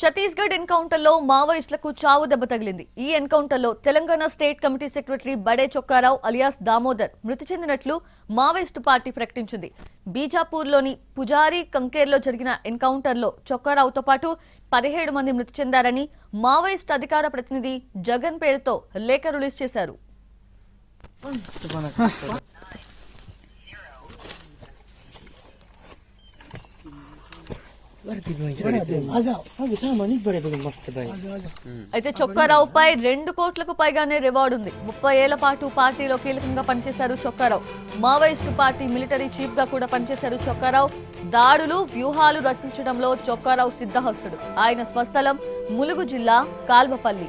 ఛత్తీస్గఢ్ ఎన్కౌంటర్లో మావోయిస్టులకు చావు దెబ్బ తగిలింది. ఈ ఎన్కౌంటర్లో Telangana state committee secretary Bade Chokkarao alias Damodar మృతి చెందినట్లు మావోయిస్టు పార్టీ ప్రకటించింది. బీజాపూర్లోని పుజారి కంకేర్లో జరిగిన ఎన్కౌంటర్లో చొక్కారావుతో పాటు పదిహేడు మంది మృతి చెందారని మావోయిస్ట్ అధికార ప్రతినిధి జగన్ పేరుతో లేఖ రిలీజ్ చేశారు. అయితే చొక్కారావుపై రెండు కోట్లకు పైగానే రివార్డు ఉంది. ముప్పై ఏళ్ళ పాటు పార్టీలో కీలకంగా పనిచేశారు చొక్కారావు. మావోయిస్టు పార్టీ మిలిటరీ చీఫ్గా కూడా పనిచేశారు చొక్కారావు. దాడులు వ్యూహాలు రచించడంలో చొక్కారావు సిద్ధహస్తుడు. ఆయన స్వస్థలం ములుగు జిల్లా కాల్వపల్లి.